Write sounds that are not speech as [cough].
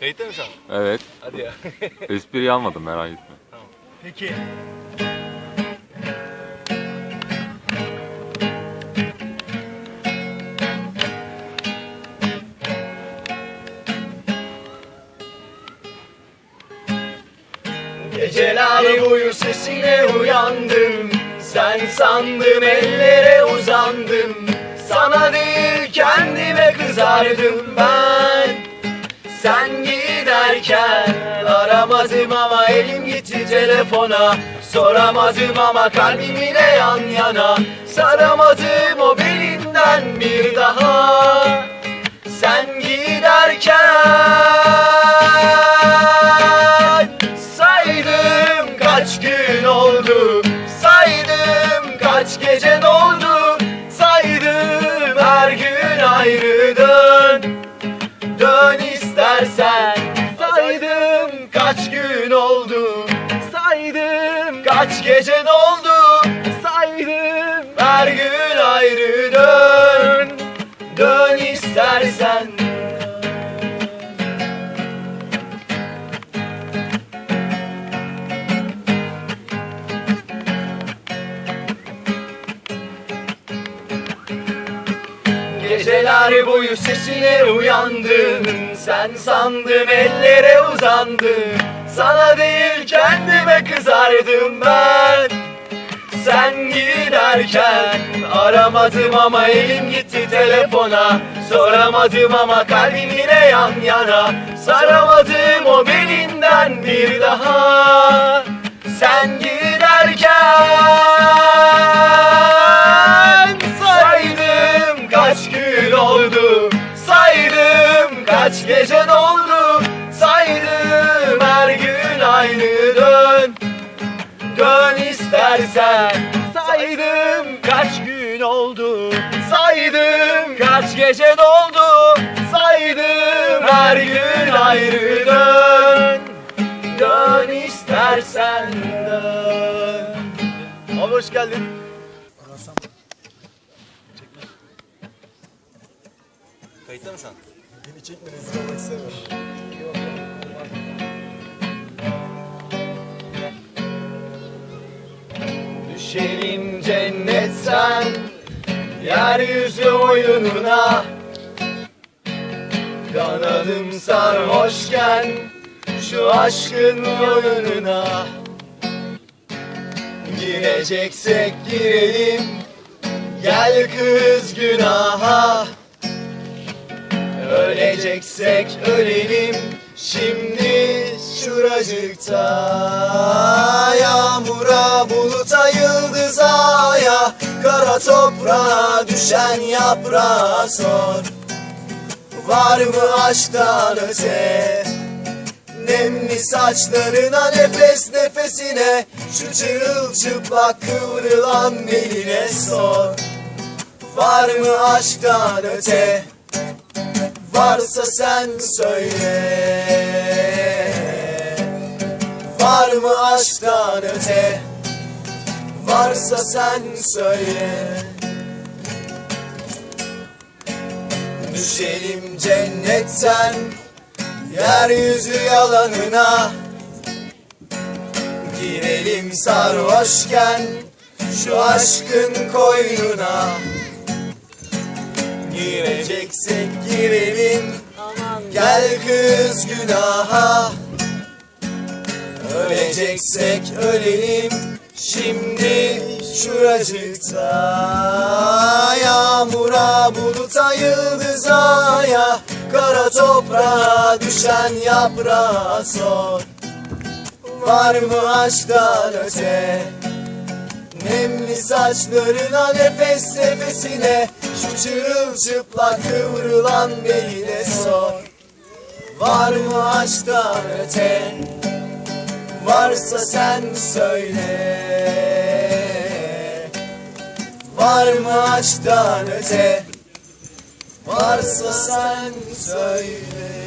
Kayıtta mı sen? Evet. Hadi ya. [laughs] Espriyi almadım merak etme. Peki. Geceler boyu sesine uyandım Sen sandım ellere uzandım Sana değil kendime kızardım ben giderken aramadım ama elim gitti telefona. Soramadım ama kalbim yine yan yana. Saramadım o belinden bir daha. Sen giderken gün oldu. Saydım. Kaç gece doldu. Saydım. Her gün ayrı dön. Dön istersen. Geceler boyu sesine uyandım Sen sandım ellere uzandım Sana değil kendime kızardım ben. Sen giderken aramadım ama elim gitti telefona. Soramadım ama kalbim yine yan yana. Saramadım o belinden bir daha. Sen giderken saydım kaç gün oldu. Saydım kaç gece doldu Dön istersen. Saydım kaç gün oldu. Saydım kaç gece doldu. Saydım her gün ayrı dön Dön istersen dön. Abi hoş geldin. Kayıtta mısın? Beni çekme rezil olmak istemiyorum. Düşelim cennetten Yeryüzü oyununa. Kanalım sarhoşken Şu aşkın oyununa. Gireceksek girelim Gel kız günaha. Öleceksek ölelim Şimdi şuracıkta. Yağmura yıldıza ya Kara toprağa düşen yaprağa sor. Var mı aşktan öte? Nemli saçlarına nefes nefesine Şu çırılçıplak kıvrılan eline sor. Var mı aşktan öte? Varsa sen söyle. Var mı aşktan öte Varsa sen söyle. Düşelim cennetten Yeryüzü yalanına. Girelim sarhoşken Şu aşkın koynuna. Gireceksek girelim Gel kız günaha. Öleceksek ölelim Şimdi şuracıkta Yağmura buluta yıldıza ya Kara toprağa düşen yaprağa sor. Var mı aşktan öte? Nemli saçlarına nefes nefesine Şu çırılçıplak kıvrılan beline sor. Var mı aşktan öte Varsa sen söyle. Var mı aşktan öte? Varsa sen söyle